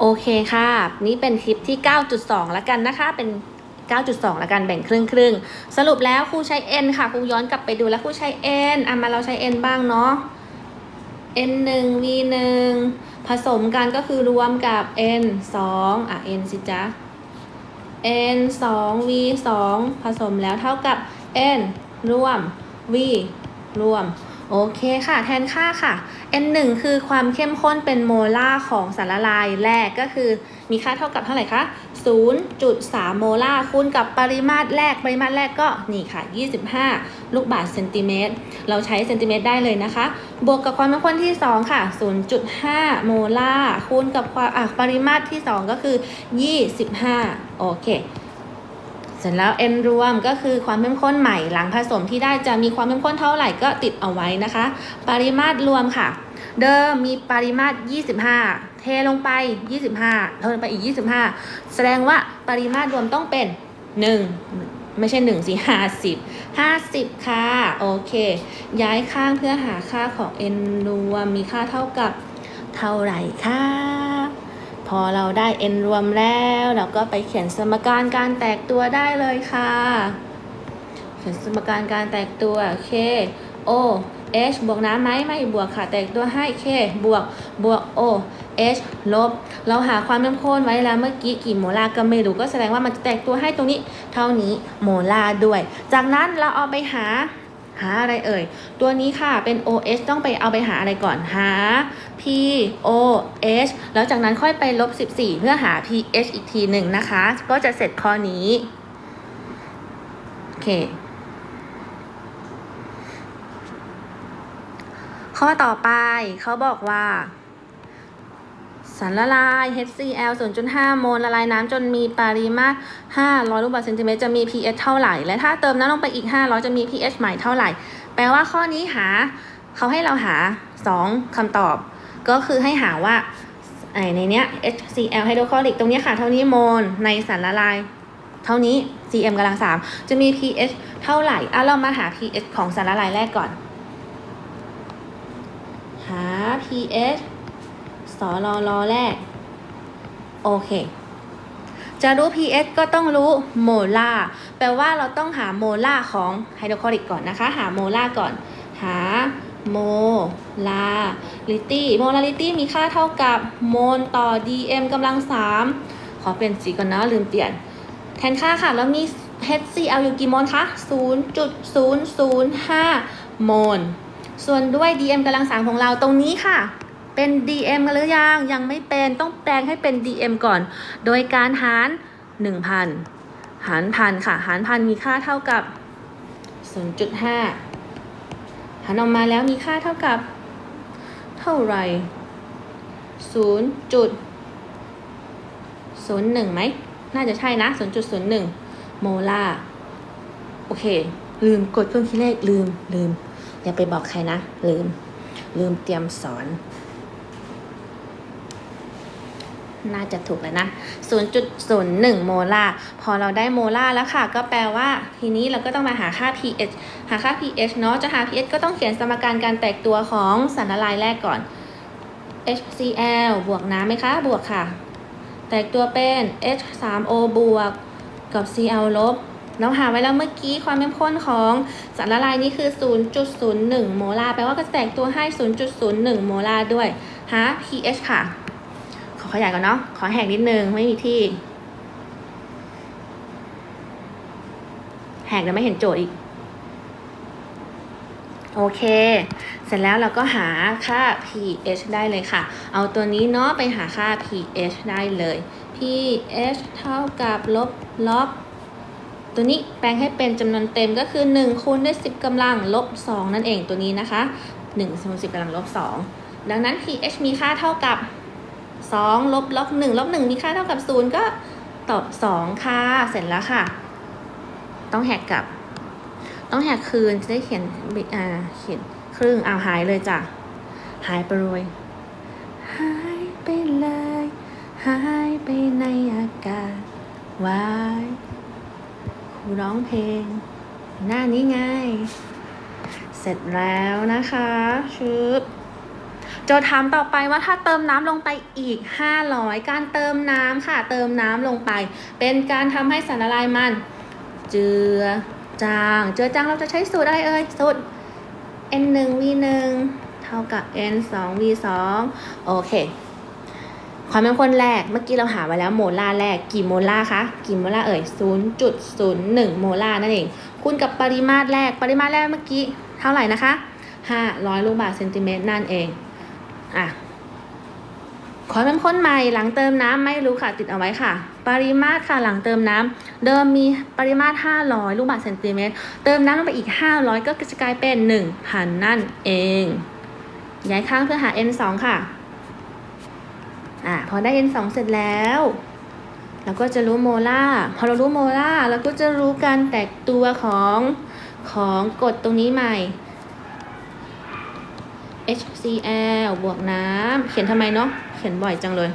โอเคค่ะ นี่เป็นคลิปที่ 9.2 แล้วกันนะคะ เป็น 9.2 แล้วกันแบ่งครึ่งครึ่งๆสรุปแล้วครูใช้ n ค่ะครูย้อนกลับไปดูแล้วครูใช้ n อะมาเราใช้ n บ้างเนาะ n 1 v 1ผสมกันก็คือรวมกับ n 2อะ n สิจ๊ะ n 2 v 2ผสมแล้วเท่ากับ n รวม v รวม โอเคค่ะ แทนค่าค่ะ n 1 คือความเข้มข้นเป็นโมลาร์ของสารละลายแรกก็คือมีค่าเท่ากับเท่าไหร่คะ0.3 โมลาร์คูณกับปริมาตรแรก ปริมาตรแรกก็นี่ค่ะ 25 ลูกบาศก์เซนติเมตร เราใช้เซนติเมตรได้เลยนะคะ บวกกับความเข้มข้นที่ 2 ค่ะ 0.5 โมลาร์คูณกับความปริมาตรที่ 2 ก็คือ 25 โอเค เสร็จแล้ว n รวมก็คือความเข้มข้นใหม่หลังผสมที่ได้จะมีความเข้มข้นเท่าไหร่ก็ติดเอาไว้นะคะ ปริมาตรรวมค่ะ เดิมมีปริมาตร 25 เทลงไป 25 เทลงไปอีก 25 แสดงว่าปริมาตรรวมต้องเป็น 1 ไม่ใช่1สิ50 50 ค่ะ โอเค ย้ายข้างเพื่อหาค่าของ n รวมมีค่าเท่ากับเท่าไหร่ค่ะ พอเราได้ n รวมแล้ว เราก็ไปเขียนสมการการแตกตัวได้เลยค่ะ เขียนสมการการแตกตัว k o h บวกน้ำไหมไม่บวกค่ะ แตกตัวให้ k บวกบวก o h ลบ เราหาความเข้มข้นไว้แล้วเมื่อกี้กี่โมลาร์ก็ไม่รู้ก็แสดงว่ามันจะแตกตัวให้ตรงนี้ เท่านี้โมลาร์ด้วย จากนั้นเราเอาไปหา หาอะไรเอ่ย ตัวนี้ค่ะเป็น OH ต้องไปเอาไปหาอะไรก่อนหา POH แล้วจากนั้นค่อยไปลบ 14 เพื่อหา pH อีกทีหนึ่งนะคะ ก็จะเสร็จข้อนี้ โอเค ข้อต่อไปเขาบอกว่า สารละลาย HCl 0.5 โมลละลายน้ำจนมีปริมาตร 500 ลูกบาศก์เซนติเมตรจะมี pH เท่าไหร่ และถ้าเติมน้ำลงไปอีก 500 จะมี pH ใหม่เท่าไหร่ แปลว่าข้อนี้หา เขาให้เราหา 2คำตอบ ก็คือให้หาว่าในเนี้ย HCl ไฮโดรคลอริกตรงเนี้ยค่ะ เท่านี้โมลในสารละลาย เท่านี้ Cm กำลัง3จะมี pH เท่าไหร่อะเรามาหา pH ของสารละลายแรกก่อน หา pH สอรอรอแรก โอเค จะรู้ pH ก็ต้องรู้โมลาร์แปลว่าเราต้องหาโมลาร์ของไฮโดรคลอริกก่อนนะคะ หาโมลาร์ก่อน หาโมลาริตี้โมลาริตี้มีค่าเท่ากับโมลต่อ dm กำลัง3ขอเปลี่ยนสีก่อนนะลืมเปลี่ยน แทนค่าค่ะ แล้วมี HCl อยู่กี่โมลคะ 0.005 โมล ส่วนด้วย dm กำลัง3ของเราตรงนี้ค่ะ เป็น dm กันหรือยัง ยังไม่เป็นต้องแปลงให้เป็น dm ก่อน โดยการหาร 1,000 หารพันค่ะ หารพันมีค่าเท่ากับ 0.5 หารออกมาแล้วมีค่าเท่ากับ เท่าไหร่0.01ไหม น่าจะใช่นะ 0.01 โมลาร์โอเค ลืมกดเครื่องคิดเลขลืมลืมอย่าไปบอกใครนะ ลืม ลืมเตรียมสอน น่าจะถูกแล้วนะ 0.01 โมลาร์ พอเราได้โมลาร์แล้วค่ะ ก็แปลว่าทีนี้เราก็ต้องมาหาค่า pH หาค่า pH เนาะ จะหา pH ก็ต้องเขียนสมการการแตกตัวของสารละลายแรกก่อน HCl บวกน้ำไหมคะ บวกค่ะ แตกตัวเป็น H3O บวกกับ Cl ลบเราหาไว้แล้วเมื่อกี้ความเข้มข้นของสารละลายนี้คือ 0.01 โมลาร์ แปลว่าก็จะแตกตัวให้ 0.01 โมลาร์ด้วย หา pH ค่ะ ขอขยายก่อนเนาะ ขอแหกนิดนึง ไม่มีที่ แหกแล้วไม่เห็นโจทย์อีก โอเค เสร็จแล้วเราก็หาค่า pH ได้เลยค่ะ เอาตัวนี้เนาะไปหาค่า pH ได้เลย pH เท่ากับลบล็อกตัวนี้แปลงให้เป็นจำนวนเต็มก็คือ1คูณด้วย 10กำลังลบ2นั่นเองตัวนี้นะคะ1คูณ10กำลังลบ2ดังนั้น pH มีค่าเท่ากับ 2 ลบล็อก1ลบ1มีค่าเท่ากับ 0 ก็ตอบ 2 ค่ะ เสร็จแล้วค่ะ ต้องแหกกลับ ต้องแหกคืน จะได้เขียนบิอ่าเขียนครึ่งเอาหายเลยจ้ะ หายไปเลยหายไปเลย หายไปในอากาศวายครูร้องเพลง หน้านี้ไง เสร็จแล้วนะคะชึบ โจทย์ถามต่อไปว่าถ้าเติมน้ำลงไปอีก 500 การเติมน้ำค่ะ เติมน้ำลงไป เป็นการทำให้สารละลายมัน เจือจาง เจือจางเราจะใช้สูตรอะไรเอ่ย สูตร n 1 v 1เท่ากับ n 2 v 2โอเค ความเป็นคนแรก เมื่อกี้เราหาไว้แล้วโมลาร์แรก กี่โมลาร์คะ กี่โมลาร์เอ่ย 0.01 โมลาร์นั่นเอง คูณกับปริมาตรแรก ปริมาตรแรกเมื่อกี้ เท่าไหร่นะคะ 500 ลูกบาศก์เซนติเมตรนั่นเอง อะ ขอเป็นคนใหม่หลังเติมน้ำไม่รู้ค่ะ ติดเอาไว้ค่ะ ปริมาตรค่ะหลังเติมน้ำเดิมมีปริมาตร 500 ลูกบาศก์เซนติเมตร เติมน้ำลงไปอีก 500 ก็จะกลายเป็น 1,000 นั่นเอง ย้ายข้างเพื่อหา n 2ค่ะ อะ พอได้ n 2เสร็จแล้วเราก็จะรู้โมลาร์พอเรารู้โมลาร์เราก็จะรู้การแตกตัวของของกรดตรงนี้ใหม่ HCl บวกน้ำเขียนทำไมเนาะเขียนบ่อยจังเลย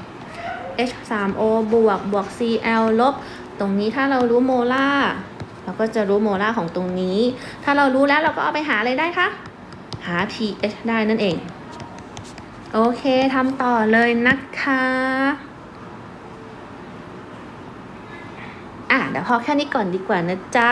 H3O บวกบวก Cl ลบ ตรงนี้ถ้าเรารู้โมลาร์เราก็จะรู้โมลาร์ของตรงนี้ ถ้าเรารู้แล้วเราก็เอาไปหาอะไรได้คะ หา pH ได้นั่นเอง โอเคทำต่อเลยนะคะอะเดี๋ยวพอแค่นี้ก่อนดีกว่านะจ๊ะ